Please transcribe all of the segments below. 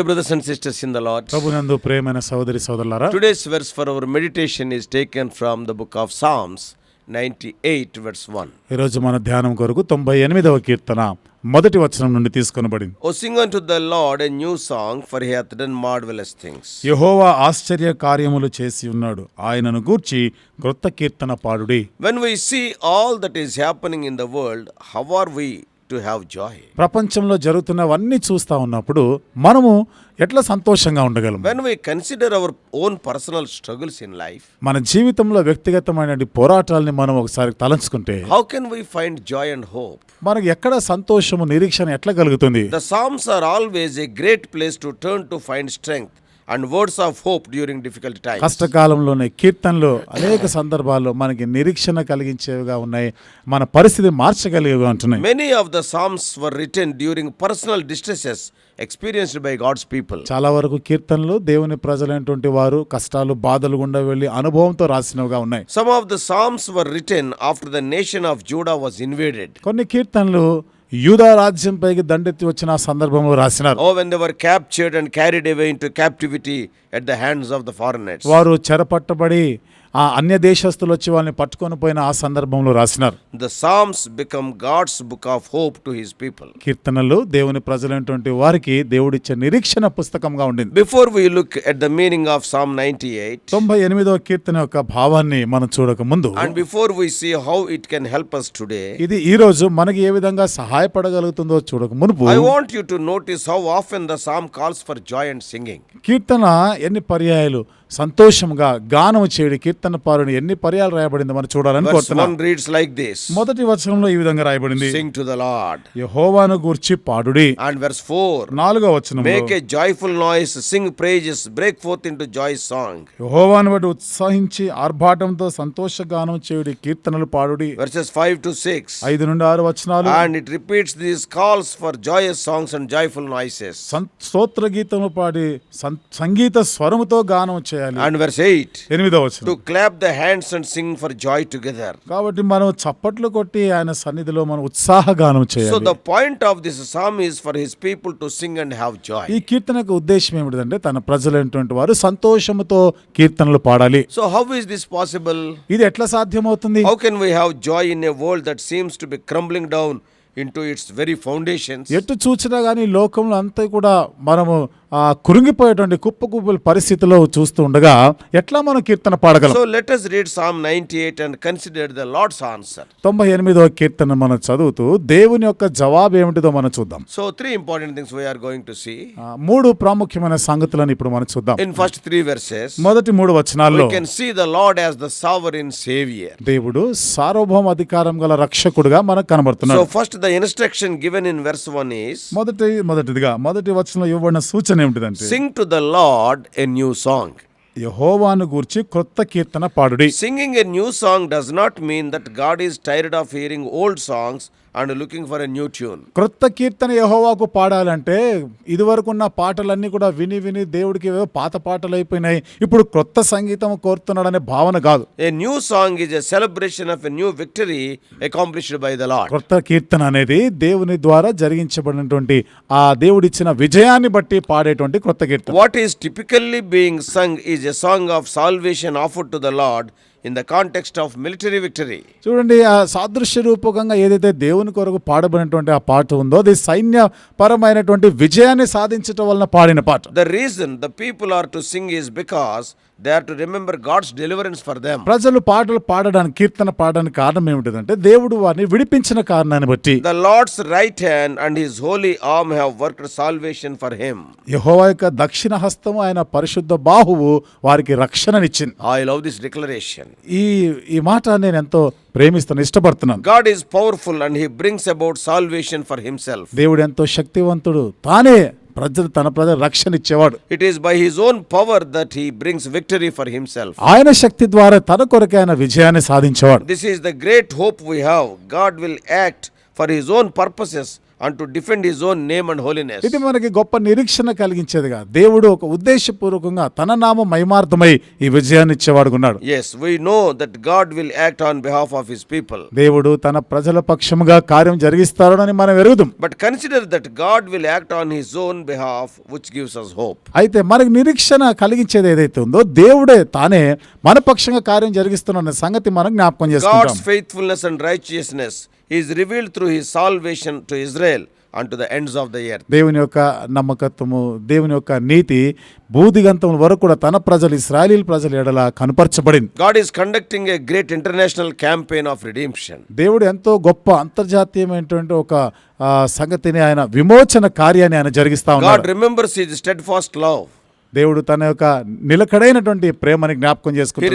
Dear brothers and sisters in the Lord, ప్రభునందు ప్రేమైన సోదరి సోదరులారా today's verse for our meditation is taken from the book of Psalms 98, verse 1. ఈరోజు మన ధ్యానం కొరకు తొంభై ఎనిమిదవ కీర్తన మొదటి వచనం నుండి తీసుకొనబడింది O sing unto the Lord a new song, for he hath done marvelous things. యహోవా ఆశ్చర్య కార్యములు చేసి ఉన్నాడు ఆయనను గూర్చి క్రొత్త కీర్తన పాడుడి When we see all that is happening in the world, how are we to have joy ప్రపంచంలో జరుగుతున్నవన్నీ చూస్తూ ఉన్నప్పుడు మనము ఎట్లా సంతోషంగా ఉండగలం when we consider our own personal struggles in life మన జీవితంలో వ్యక్తిగతమైన పోరాటాలని మనం ఒకసారి తలంచుకుంటే how can we find joy and hope మనకి ఎక్కడ సంతోషము నిరీక్షణ ఎట్లా కలుగుతుంది? The songs are always a great place to turn to find strength and words of hope during difficult time కష్టకాలంలోనే కీర్తనలు అనేక సందర్భాల్లో మనకి నిరీక్షణ కలిగించేవిగా ఉన్నాయి. మన పరిస్థితి మార్చగలిగేవిగా ఉంటున్నాయి. Many of the songs were written during personal distresses experienced by God's people చాలా వరకు కీర్తనలు దేవుని ప్రజలైనటువంటి వారు కష్టాలు బాధలు గుండా వెళ్ళి అనుభవంతో రాసినవిగా ఉన్నాయి. Some of the songs were written after the nation of Judah was invaded కొన్ని కీర్తనలు యూదా రాజ్యం పైకి దండెత్తి వచ్చిన సందర్భంలో రాసినారు. Or when they were captured and carried away into captivity at the hands of the foreign వారు చెరపట్టబడి ఆ అన్య దేశస్తులు వచ్చి వాళ్ళని పట్టుకొని పోయిన ఆ సందర్భంలో రాసినారు. The Psalms become God's book of hope to his people కీర్తనలు దేవుని ప్రజలైనటువంటి వారికి దేవుడిచ్చే నిరీక్షణ పుస్తకంగా ఉండింది. Before we look at the meaning of Psalm ninety eight తొంభై ఎనిమిదవ కీర్తన యొక్క భావాన్ని మనం చూడక ముందు and before we see how it can help us today ఇది ఈ రోజు మనకి ఏ విధంగా సహాయపడగలుగుతుందో చూడక మునుపు I want you to notice how often the Psalm calls for joint singing కీర్తన ఎన్ని పర్యాయాలు సంతోషంగా గానం చేయడానికి కీర్తన పారుని ఎన్ని పర్యాలు రాయబడింది మనం చూడాలని కోరుతున్నాం. రీడ్స్ లైక్ దిస్ మొదటి వచనంలో ఈ విధంగా రాయబడింది. సింగ్ టు ద లార్డ్ యెహోవాను గురించి పాడుడి. అండ్ వెర్స్ 4 నాలుగో వచనంలో make joyful noise sing praises break forth into joy song యెహోవాను బట్టి ఉత్సాహించి ఆర్భాటంతో సంతోష గానం చేయుడి కీర్తనలు పాడుడి. వర్సెస్ ఫైవ్ టు 6 5 నుండి ఆరు వచనాలు. And it repeats this calls for joyous songs and joyful noises స్తోత్ర గీతము పాడి సంగీత స్వరముతో గానం చేయాలి. అండ్ వర్స్ 8 8వ వచనం. To clap the hands and sing for joy together కాబట్టి మనం చప్పట్లు కొట్టి ఆయన సన్నిధిలో మనం ఉత్సాహగానం చేయాలి. So the point of this Psalm is for his people to sing and have joy ఈ కీర్తనకు ఉద్దేశం ఏమిటంటే తన ప్రజలు ఏంటంటే వారు సంతోషంతో కీర్తనలు పాడాలి. So how is this possible ఇది ఎట్లా సాధ్యమవుతుంది? How can we have joy in a world that seems to be crumbling down in its very foundation ఎటు చూసినా గానీ లోకంలో అంతా కూడా మనము కురుంగిపోయేటువంటి కుప్ప కుప్పల పరిస్థితిలో చూస్తూ ఉండగా ఎట్లా మనం కీర్తన పాడగలం? So let us read Psalm 98 and consider the Lord's answer 98వ కీర్తన మనం చదువుతూ దేవుని యొక్క జవాబు ఏమిటో మనం చూద్దాం. So three important things we are going to see మూడు ప్రాముఖ్యమైన సంగతులను ఇప్పుడు మనం చూద్దాం. ఇన్ ఫస్ట్ త్రీ వెర్సెస్ మొదటి మూడు వచనాల్లో we can see the Lord as the sovereign saviour దేవుడు సార్వభౌమ అధికారం గల రక్షకుడుగా మనకు కనబడుతున్నాడు. So first the instruction given in verse 1 is మొదటి మొదటిదిగా మొదటి వచనంలో ఇవ్వబడిన సూచన ఏమిటిదంటే sing to the Lord a new song. యహోవాను గూర్చి క్రొత్త కీర్తన పాడుడి Singing a new song does not mean that God is tired of hearing old songs and looking for a new tune క్రొత్త కీర్తన యహోవాకు పాడాలంటే ఇదివరకు ఉన్న పాటలన్నీ కూడా విని విని దేవుడికి పాత పాటలు అయిపోయినాయి. ఇప్పుడు క్రొత్త సంగీతం కోరుతున్నాడు అనే భావన కాదు. A new song is a celebration of new victory accomplished by the Lord క్రొత్త కీర్తన అనేది దేవుని ద్వారా జరిగించబడినటువంటి ఆ దేవుడిచ్చిన విజయాన్ని బట్టి పాడేటువంటి క్రొత్త కీర్తన. What is typically being sung is a song of salvation offer to the Lord in the context of military victory చూడండి ఆ సాదృశ్య రూపకంగా ఏదైతే దేవుని కొరకు పాడబడినటువంటి ఆ పాట ఉందో అది సైన్య పరమైనటువంటి విజయాన్ని సాధించటం వలన పాడిన పాట. The reason the people are to sing is because they are to remember God's deliverance for them ప్రజలు పాటలు పాడడానికి కీర్తన పాడడానికి కారణం ఏమిటి అంటే దేవుడు వారిని విడిపించిన కారణాన్ని బట్టి. The Lord's right hand and his holy arm have worked salvation for him యెహోవా యొక్క దక్షిణ హస్తం ఆయన పరిశుద్ధ బాహువు వారికి రక్షణ ఇచ్చింది ఐ లవ్ దిస్ డిక్లరేషన్ ఈ ఈ మాట నేను ఎంతో ప్రేమిస్తున్నాను ఇష్టపడుతున్నాను. God is powerful and he brings about salvation for himself దేవుడు ఎంతో శక్తివంతుడు. తానే ప్రజలు తన ప్రజలు రక్షణ ఇచ్చేవాడు. It is by his own power that he brings victory for himself ఆయన శక్తి ద్వారా తన కొరకైన విజయాన్ని సాధించేవాడు. This is the great hope we have God will act for his own purposes అంటూ defend his own name and holiness ఇది మనకి గొప్ప నిరీక్షణ కలిగించేదిగా. దేవుడు ఒక ఉద్దేశపూర్వకంగా తన నామ మహిమార్థమై ఈ విజయాన్ని ఇచ్చేవాడుకున్నాడు as we know that God will act on behalf of his people దేవుడు తన ప్రజల పక్షముగా కార్యం జరిగిస్తారని మనం ఎరుగుదాం. But consider that God will act on his own behalf which gives us hope అయితే మనకి నిరీక్షణ కలిగించేది ఏదైతే ఉందో దేవుడే తానే మన పక్షంగా కార్యం జరిగిస్తున్నా సంగతి మనం జ్ఞాపకం చేస్తుంటాం God's faithfulness and righteousness is revealed through his salvation to Israel unto the ends of the earth. దేవుని యొక్క నమ్మకత్వము దేవుని యొక్క నీతి భూదిగంతం వరకు కూడా తన ప్రజలు ఇస్రాయలీల ప్రజల ఎడల కనపరచబడింది God is conducting a great international campaign of redemption. దేవుడు ఎంతో గొప్ప అంతర్జాతీయమైనటువంటి ఒక సంగతిని ఆయన విమోచన కార్యాన్ని ఆయన జరిగిస్తా God ఉన్నాడు remembers his steadfast love. దేవుడు తన యొక్క నిలకడైనటువంటి ప్రేమని జ్ఞాపకం చేసుకున్నాడు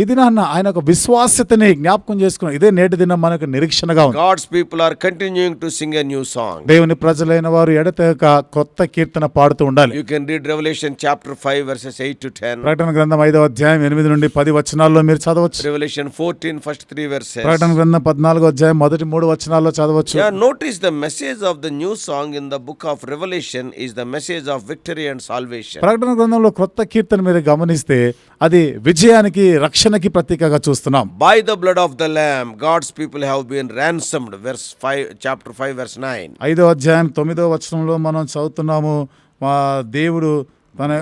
ఇది నాన్న ఆయన ఒక విశ్వాసతని జ్ఞాపకం చేసుకున్నాం ఇదే నేటి దినం మనకు నిరీక్షణగా ఉంది. God's people are continuing to sing new song దేవుని ప్రజలైన వారు ఎడత యొక్క కొత్త కీర్తన పాడుతూ ఉండాలి. You can read Revelation chapter 5 verses 8 to 10 ప్రకటన గ్రంథం ఐదవ అధ్యాయం ఎనిమిది నుండి పది వచనాల్లో మీరు చదవచ్చు. రెవల్యూషన్ 14 ఫస్ట్ త్రీ వర్సెస్ ప్రకటన గ్రంథం 14 అధ్యాయం మొదటి మూడు వచనాల్లో చదవచ్చు. Notice the message of the new song in the book of Revelation is the message of victory and salvation ప్రకటన గ్రంథంలో కొత్త కీర్తన మీద గమనిస్తే అది విజయానికి రక్షణకి ప్రతీకగా చూస్తున్నాం. By the blood of the lamb God's people have been ransomed verse five chapter five verse nine ఐదో అధ్యాయం తొమ్మిదో వచనంలో మనం చదువుతున్నాము మా దేవుడు తన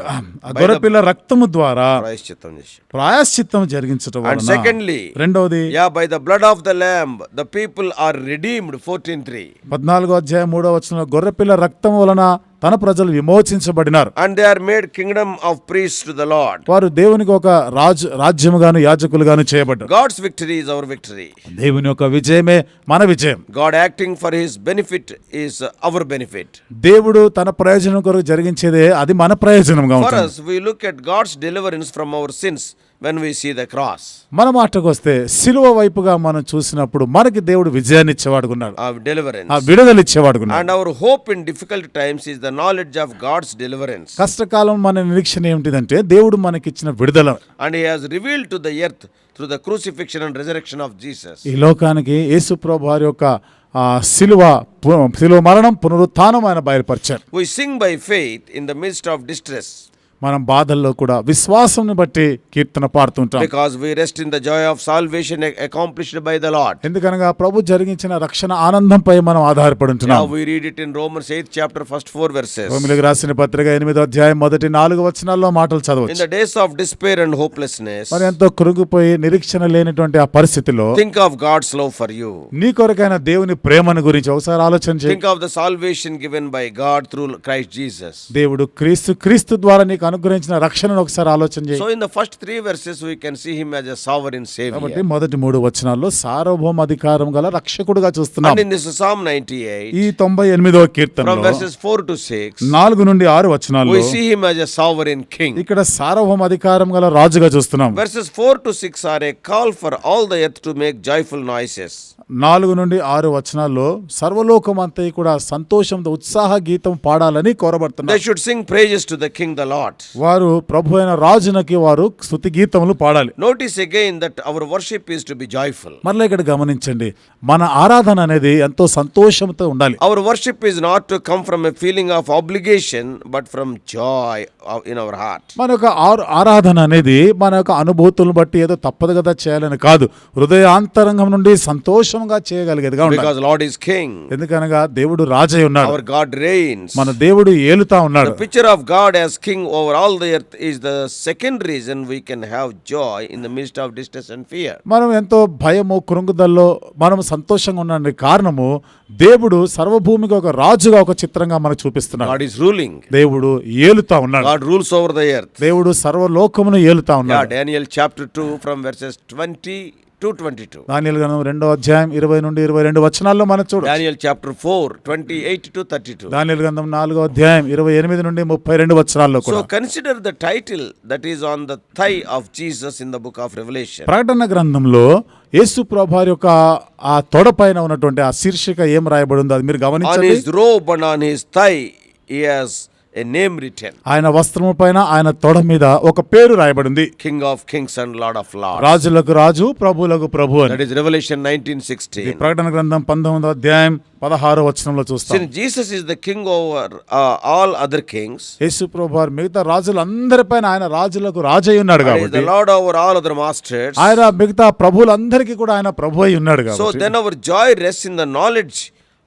గొర్రెపిల్ల రక్తము ద్వారా ప్రాయశ్చిత్తం. ప్రాయశ్చిత్తం And వలన secondly, రెండవది yeah, by the blood of the Lamb, the people are redeemed. 14.3. పద్నాలుగో అధ్యాయం మూడో వచనంలో గొర్రెపిల్ల రక్తం వలన తన ప్రజలు విమోచించబడినారు. And they are made kingdom of priests to the Lord వారు దేవునికి ఒక రాజ్ రాజ్యము గాను యాజకులు గాను చేయబడ్డారు. God's victory is our victory దేవుని యొక్క విజయమే మన విజయం. God acting for his benefit is our benefit దేవుడు తన ప్రయోజనం కొరకు జరిగించేదే అది మన ప్రయోజనంగా ఉంటుంది. For us we look at God's deliverance from our sins when we see the cross, మన మాటకు వస్తే సిలువ వైపుగా మనం చూసినప్పుడు మనకి దేవుడు విజయాన్ని ఇచ్చేవాడుకున్నాడు our deliverance. ఆ విడుదల ఇచ్చేవాడుకున్నాడు And our hope in difficult times is the knowledge of God's deliverance. కష్టకాలం మన నిరీక్షణ ఏమిటిదంటే దేవుడు మనకిచ్చిన విడుదల And he has revealed to the earth through the crucifixion and resurrection of Jesus. ఈ లోకానికి యేసుప్రభు వారి యొక్క ఆ సిలువ సిలువ మరణం పునరుత్థానం ఆయన బయలుపరిచారు We sing by faith in the midst of distress మనం బాధల్లో కూడా విశ్వాసం బట్టి కీర్తన పాడుతుంటాం because we rest in the joy of salvation accomplished by the Lord ఎందుకనగా ప్రభు జరిగించిన రక్షణ ఆనందంపై మనం ఆధారపడుతున్నాం we read it in Romans chapter first 4 verses రాసిన పత్రిక 8వ అధ్యాయం మొదటి నాలుగు వచనాల్లో మాటలు చదవచ్చు. In the days of despair and hopelessness మరి ఎంతో కృంగిపోయి నిరీక్షణ లేనటువంటి ఆ పరిస్థితిలో think of God's for you నీ కొరకైన దేవుని ప్రేమను గురించి ఒకసారి ఆలోచించి చేయండి the salvation given by God through Christ Jesus దేవుడు క్రీస్తు క్రీస్తు ద్వారా నీకు అనుగ్రహించిన రక్షణను ఒకసారి ఆలోచన so in the first three verses we can see him as a sovereign save కాబట్టి మొదటి మూడు వచనాల్లో సార్వభౌమ అధికారం గల రక్షకుడుగా చూస్తున్నాం. ఇన్ దిస్ సామ్ 98 ఈ 98 వ కీర్తన ఫ్రమ్ వర్సెస్ 4 టు 6 నాలుగు నుండి ఆరు వచనాల్లో we see him as a sovereign king ఇక్కడ సార్వభౌమ అధికారం గల రాజుగా చూస్తున్నాం. Verses 4 to 6 are a call for all the earth to make joyful noises నాలుగు నుండి ఆరు వచనాల్లో సర్వలోకం అంతా కూడా సంతోషంతో ఉత్సాహ గీతం పాడాలని కోరబడుతున్నారు they sing praises to king the Lord వారు ప్రభు అయిన రాజునకి వారు స్థుతి గీతములు పాడాలి. Notice again that our worship is to be joyful మరలా ఇక్కడ గమనించండి. మన ఆరాధన అనేది ఎంతో సంతోషంతో ఉండాలి. Our worship is not to come from a feeling of obligation but from joy in our heart మన యొక్క ఆరాధన అనేది మన యొక్క అనుభూతులను బట్టి ఏదో తప్పదు కదా చేయాలని కాదు. హృదయాంతరంగం నుండి సంతోషంగా చేయగలిగేది బికాజ్ లార్డ్ ఇస్ కింగ్ ఎందుకనగా దేవుడు రాజై ఉన్నాడు. అవర్ గాడ్ రెయిన్స్ మన దేవుడు ఏలుతా ఉన్నాడు. Picture of God as king over all the earth is the second reason we can have joy in the midst of distress and fear. మనం ఎంతో భయము కృంగుదల్లో మనం సంతోషంగా ఉన్న కారణము దేవుడు సర్వభూమికి ఒక రాజుగా ఒక చిత్రంగా మనకు చూపిస్తున్నాడు God is ruling. దేవుడు ఏలుతా ఉన్నాడు God rules over the earth. దేవుడు సర్వలోకమును ఏలుతా Yeah, ఉన్నాడు Daniel chapter 2 from verses 20 to 22. దానియలు గ్రంథం రెండో అధ్యాయం ఇరవై నుండి ఇరవై రెండు వచనాల్లో మనం చూడు Daniel chapter 4, 28 to 32. దానియలు గ్రంథం నాలుగో అధ్యాయం ఇరవై ఎనిమిది నుండి ముప్పై రెండు వచనాల్లో కూడా consider the title that is on the thigh of Jesus in the book of Revelation. ప్రకటన గ్రంథంలో యేసు ప్రభారి యొక్క ఆ తొడ పైన ఉన్నటువంటి ఆ శీర్షిక ఏం రాయబడి ఉందో అది మీరు గమనించండి his robe and on his thigh, he name written ఆయన వస్త్రము పైన ఆయన తొడ మీద ఒక పేరు రాయబడింది. King of kings and Lord of లా రాజులకు రాజు ప్రభులకు ప్రభు that is Revelation nineteen sixty ప్రకటన గ్రంథం పంతొమ్మిది అధ్యాయం పదహారు వచనంలో చూస్తే. Jesus is the king over all other kings యేసు ప్రభు వారు మిగతా రాజులందరిపైన ఆయన రాజులకు రాజు ఉన్నాడు కాబట్టి. Lord over all other masters ఆయన మిగతా ప్రభులందరికీ కూడా ఆయన ప్రభు అయి ఉన్నాడు so then our joy rests in the knowledge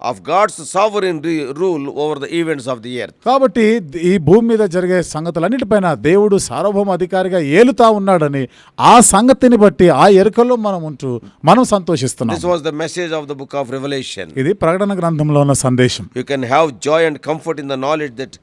of God's sovereign rule over the events of the year కాబట్టి ఈ భూమి మీద జరిగే సంగతులన్నిటిపైన దేవుడు సార్వభౌమ అధికారిగా ఏలుతా ఉన్నాడని ఆ సంగతిని బట్టి ఆ ఎరుకల్లో మనం ఉంటూ మనం సంతోషిస్తున్నాం. This was the message of the book of Revelation ఇది ప్రకటన గ్రంథంలో ఉన్న సందేశం. You can have joy and comfort in the knowledge that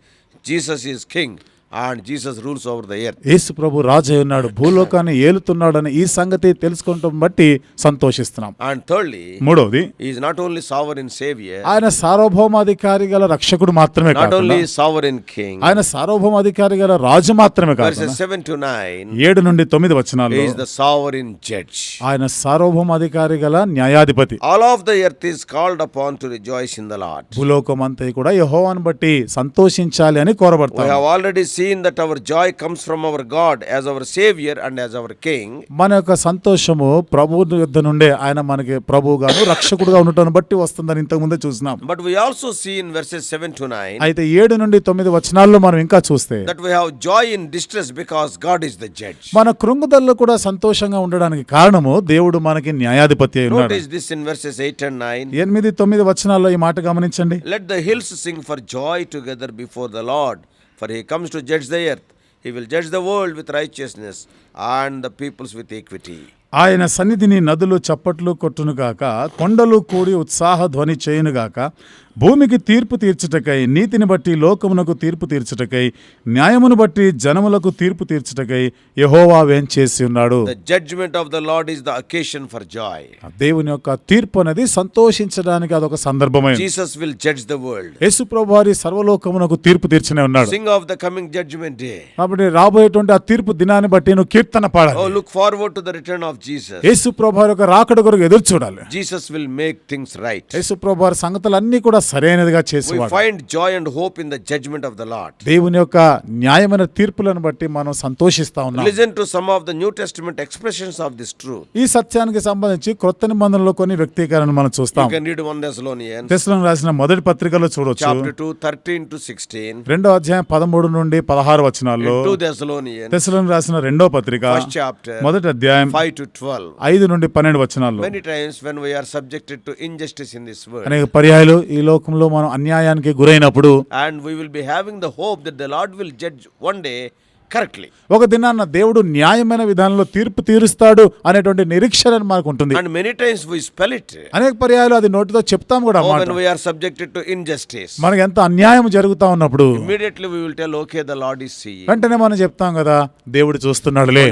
Jesus is king and Jesus rules over the year యేసు ప్రభు రాజే ఉన్నాడు భూలోకాన్ని ఏలుతున్నాడు అని ఈ సంగతి తెలుసుకోవటం బట్టి సంతోషిస్తున్నాం. అండ్ థర్డ్ మూడోది is not only sovereign saviour ఆయన సార్వభౌమాధికారి గల రక్షకుడు మాత్రమే నాట్ ఓన్లీ సావర్ ఇన్ కింగ్ ఆయన సార్వభౌమాధికారి గల రాజు మాత్రమే కాదు సెవెన్ టు నైన్ ఏడు నుండి తొమ్మిది వచ్చినాలు is the sovereign judge ఆయన సార్వభౌమాధికారి గల న్యాయాధిపతి. All of the earth is called upon to rejoice in the Lord భూలోకం అంతా కూడా యహోవాన్ బట్టి సంతోషించాలి అని కోరబడతాం already seen that our joy comes from our God as our Savior and as our King. మన యొక్క సంతోషము ప్రభు యుద్ధ నుండే ఆయన మనకి ప్రభువుగాను రక్షకుడుగా ఉండటం బట్టి వస్తుందని ఇంతకు ముందే చూసినాం But we also see in verses 7 to 9 అయితే ఏడు నుండి తొమ్మిది వచనాల్లో మనం ఇంకా చూస్తే that we have joy in distress because God is the judge. మన కృంగుదల్లో కూడా సంతోషంగా ఉండడానికి కారణము దేవుడు మనకి న్యాయాధిపతి అయి ఉన్నాడు Notice this in verses 8 and 9. ఎనిమిది తొమ్మిది వచనాల్లో ఈ మాట గమనించండి Let the hills sing for joy together before the Lord, for he comes to judge the earth. He will judge the world with righteousness and the peoples with equity. ఆయన సన్నిధిని నదులు చప్పట్లు కొట్టునుగాక కొండలు కూడి ఉత్సాహ ధ్వని చేయునుగాక భూమికి తీర్పు తీర్చుటకై నీతిని బట్టి లోకమునకు తీర్పు తీర్చుటకై న్యాయమును బట్టి జనములకు తీర్పు తీర్చుటకై యహోవా వేంచేసి ఉన్నాడు The judgment of the Lord is the occasion for joy. ఆ దేవుని యొక్క తీర్పు అనేది సంతోషించడానికి అదొక సందర్భమైంది Jesus will judge the world. యేసు ప్రభు వారి సర్వలోకమునకు తీర్పు తీర్చనే ఉన్నాడు Sing of the coming judgment day. కాబట్టి రాబోయేటువంటి ఆ తీర్పు దినాన్ని బట్టి నువ్వు కీర్తన పాడాలి look forward to the return of Jesus. యేసు ప్రభు యొక్క రాకడ కొరకు ఎదురు చూడాలి Jesus will make things right. యేసు ప్రభు సంగతులన్నీ కూడా సరైనదిగా చేసేవాడు find joy and hope in the judgment of the Lord. దేవుని యొక్క న్యాయమైన తీర్పులను బట్టి మనం సంతోషిస్తా ఉన్నాం Listen to some of the New Testament expressions of this truth. ఈ సత్యానికి సంబంధించి క్రొత్త నిబంధనలో కొన్ని వ్యక్తీకరణలు మనం చూస్తాం can read 1 Thessalonians తెస్లను రాసిన మొదటి పత్రికలో చూడొచ్చు chapter 2, 13 to 16. రెండో అధ్యాయం పదమూడు నుండి పదహారు వచనాల్లో 2 Thessalonians, తెస్లను రాసిన రెండో పత్రిక first chapter, మొదటి అధ్యాయం 5 to 12. ఐదు నుండి పన్నెండు వచనాల్లో Many times when we are subjected to injustice in this world, అనేక పర్యాయాలు ఈ లోకంలో మనం అన్యాయానికి గురైనప్పుడు and we will be having the hope that the Lord will judge one day correctly ఒక దినాన్న దేవుడు న్యాయమైన విధానంలో తీర్పు తీరుస్తాడు అనేటువంటి నిరీక్షణ మనకు ఉంటుంది. అండ్ వి స్పెల్ ఇట్ పర్యాయాలు అది నోటితో చెప్తాం కూడా మనం ఆర్ సబ్జెక్టెడ్ టు ఇన్జస్టిస్ మనకి ఎంత అన్యాయం జరుగుతా ఉన్నప్పుడు వెంటనే మనం చెప్తాం కదా దేవుడు చూస్తున్నాడు లే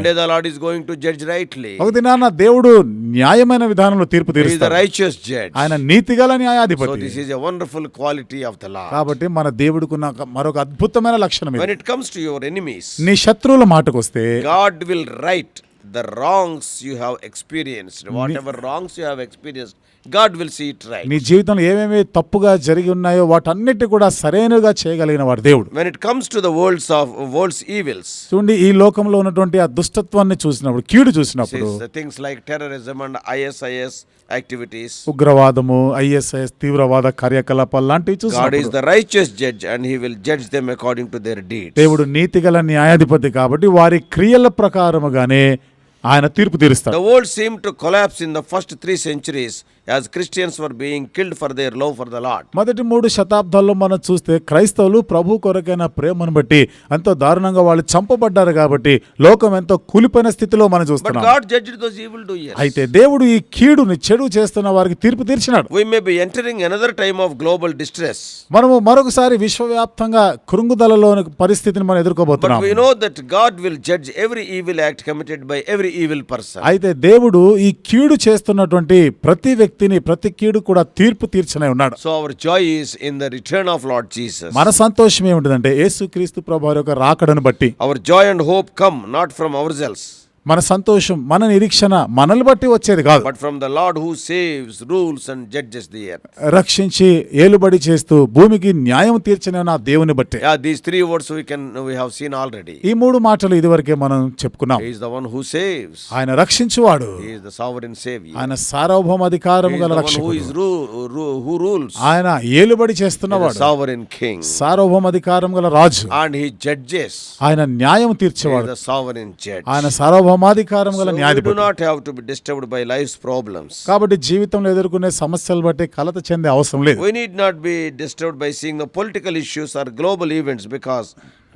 గోయింగ్ టు జడ్జ్ రైట్లీ ఒక దినాన్న దేవుడు న్యాయమైన విధానంలో తీర్పు తీరుస్తాడు. ద రైచియస్ జడ్జ్ ఆయన నీతిగల న్యాయాధిపతి. So wonderful quality of the కాబట్టి మన దేవుడుకున్న మరొక అద్భుతమైన లక్షణం ఇట్ కమ్స్ యువర్ ఎనిమీస్ నీ శత్రువుల మాటకు వస్తే God will right the wrongs you have experienced whatever wrongs you have experienced God will see it right. నీ జీవితంలో ఏమేమి తప్పుగా జరిగి ఉన్నాయో వాటన్నిటి కూడా సరైనగా చేయగలిగిన వాడు దేవుడు When it comes to the world's of world's evils, చూడండి ఈ లోకంలో ఉన్నటువంటి ఆ దుష్టత్వాన్ని చూసినప్పుడు కీడు చూసినప్పుడు uh, things like terrorism and ISIS activities, ఉగ్రవాదము ఐఎస్ఐఎస్ తీవ్రవాద కార్యకలాపాలు లాంటివి God is చూసినప్పుడు the righteous judge and He will judge them according to their deeds. దేవుడు నీతిగల న్యాయాధిపతి కాబట్టి వారి క్రియల ప్రకారముగానే ఆయన తీర్పు తీరుస్తాడు The world seemed to collapse in the first three centuries as Christians for being killed for their love for the Lord మొదటి మూడు శతాబ్దాల్లో మనం చూస్తే క్రైస్తవులు ప్రభు కొరకైన ప్రేమను బట్టి ఎంతో దారుణంగా వాళ్ళు చంపబడ్డారు కాబట్టి లోకం ఎంతో కూలిపోయిన స్థితిలో మనం చూస్తాం God judged those evil doers అయితే దేవుడు ఈ కీడుని చెడు చేస్తున్న వారికి తీర్పు తీర్చినాడు. We may be entering another time of global distress మనము మరొకసారి విశ్వవ్యాప్తంగా కృంగుదలలోని పరిస్థితిని మనం ఎదుర్కోబోతున్నాం. We know that God will judge every evil act committed by every evil person అయితే దేవుడు ఈ కీడు చేస్తున్నటువంటి ప్రతి వ్యక్తి తిని ప్రతి కీడు కూడా తీర్పు తీర్చనే ఉన్నాడు. So our joy is in the return of Lord Jesus మన సంతోషం ఏమిటంటే యేసు క్రీస్తు యొక్క రాకడను బట్టి. Our joy and hope come not from our selves మన సంతోషం మన నిరీక్షణ మనల్ని బట్టి వచ్చేది కాదు. But from the Lord who saves rules and judges the రక్షించి ఏలుబడి చేస్తూ భూమికి న్యాయం తీర్చని నా దేవుని బట్టి. Yeah this 3 words we can we have seen already ఈ మూడు మాటలు ఇది వరకే మనం చెప్పుకున్నాం. హి ద వన్ హూ ఆయన రక్షించువాడు. హి ఇస్ ద సావరిన్ ఆయన సార్వభౌమ అధికారం గల రక్షకుడు. హి ఇస్ హూ రూల్స్ ఆయన ఏలుబడి చేస్తున్నవాడు. సావరిన్ కింగ్ సార్వభౌమ అధికారం గల రాజు. అండ్ హి జడ్జెస్ ఆయన న్యాయం తీర్చేవాడు. హి ఇస్ సావరిన్ జడ్జ్ ఆయన సార్వభౌమ So గల న్యాయాధిపతి by life's problems. కాబట్టి జీవితంలో ఎదుర్కొనే సమస్యలు బట్టి కలత చెందే అవసరం లేదు We need not be disturbed by seeing the political issues or global events because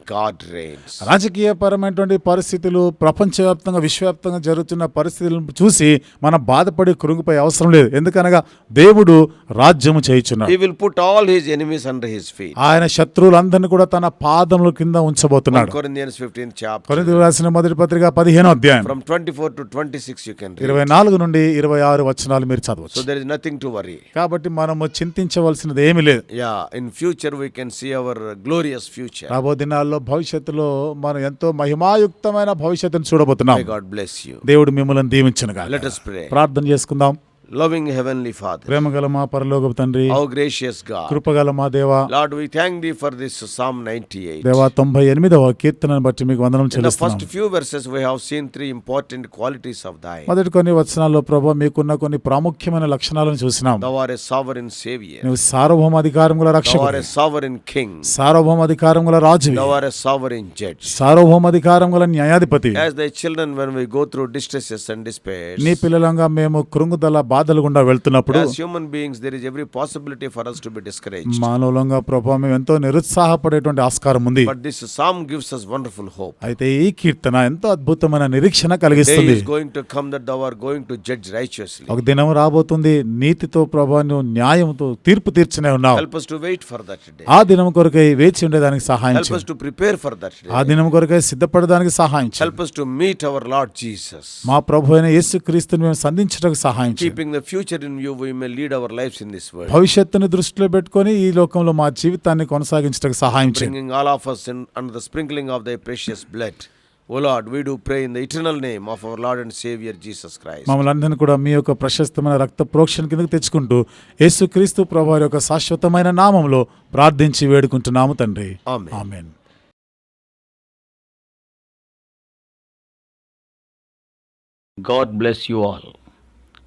God reigns. రాజకీయపరమైనటువంటి పరిస్థితులు ప్రపంచవ్యాప్తంగా విశ్వవ్యాప్తంగా జరుగుతున్న పరిస్థితులను చూసి మనం బాధపడి కృంగిపోయే అవసరం లేదు ఎందుకనగా దేవుడు రాజ్యము చేయుచున్నాడు He will put all his enemies under his feet. ఆయన శత్రువులందరినీ కూడా తన పాదముల కింద 1 ఉంచబోతున్నాడు Corinthians 15th chapter. కొరింథీయులకు రాసిన మొదటి పత్రిక పదిహేనో అధ్యాయం From 24 to 26 you can read. ఇరవై నాలుగు నుండి ఇరవై ఆరు వచనాలు మీరు చదవచ్చు there is nothing to worry. కాబట్టి మనము చింతించవలసినది ఏమీ లేదు Yeah, in future we can see our glorious future. రాబో దినాల్లో భవిష్యత్తులో మనం ఎంతో మహిమాయుక్తమైన భవిష్యత్తును చూడబోతున్నాం. దేవుడు మిమ్మల్ని pray. ప్రార్థన చేసుకుందాం లవింగ్ హెవెన్లీ ఫాదర్ ప్రేమగల మా పరలోక తండ్రి. హౌ గ్రేషియస్ గాడ్ కృపగల మా దేవా. Lord we thank thee for this psalm 98 దేవా 98 వ కీర్తనను బట్టి మీకు వందనం చెల్లిస్తున్నాం. First few verses we have seen three important qualities of thy మొదటి కొన్ని వచనాల్లో ప్రభువా మీకున్న కొన్ని ప్రాముఖ్యమైన లక్షణాలను చూసినాం. Thou are a sovereign saviour నీవు సార్వభౌమ అధికారం గల రక్షకుడు. Thou are a sovereign king సార్వభౌమ అధికారం రాజు thou are a sovereign judge సార్వభౌమ అధికారం న్యాయాధిపతి. As thy children when we go through distresses and despair నీ పిల్లలంగా మేము కృంగుదల బా బాధలు వెళ్తున్నప్పుడు human beings there is every possibility for us to be discourage మానవలంగా ప్రభువా మేము ఎంతో నిరుత్సాహపడేటువంటి ఆస్కారం ఉంది. But this psalm gives us wonderful hope అయితే ఈ కీర్తన ఎంతో అద్భుతమైన నిరీక్షణ కలిగిస్తుంది. Is going to come that our going to judge righteously ఒక దినం రాబోతుంది నీతితో ప్రభువాను న్యాయంతో తీర్పు తీర్చనే ఉన్నావు. Help us to wait for that day ఆ దినం కొరకై వేచి ఉండడానికి సహాయం చేయి help us to prepare for that day ఆ దినం కొరకై సిద్ధపడడానికి సహాయం చేయి. Help us to meet our Lord Jesus మా ప్రభువైన యేసుక్రీస్తుని మేము సంధించడానికి సహాయం చేయి. The future in you we may lead our life in this world భవిష్యత్తును దృష్టిలో పెట్టుకొని ఈ లోకంలో మా జీవితాన్ని కొనసాగించడానికి సహాయం చేయింగ్ all of us in the sprinkling of thy precious blood O Lord we do pray in the eternal name of our Lord and saviour Jesus Christ మమ్మల్ని అందరినీ కూడా మీ యొక్క ప్రశస్తమైన రక్త ప్రోక్షణ కిందకి తెచ్చుకుంటూ యేసు క్రీస్తు యొక్క శాశ్వతమైన నామంలో ప్రార్థించి వేడుకుంటున్నాము తండ్రి. Amen God bless you.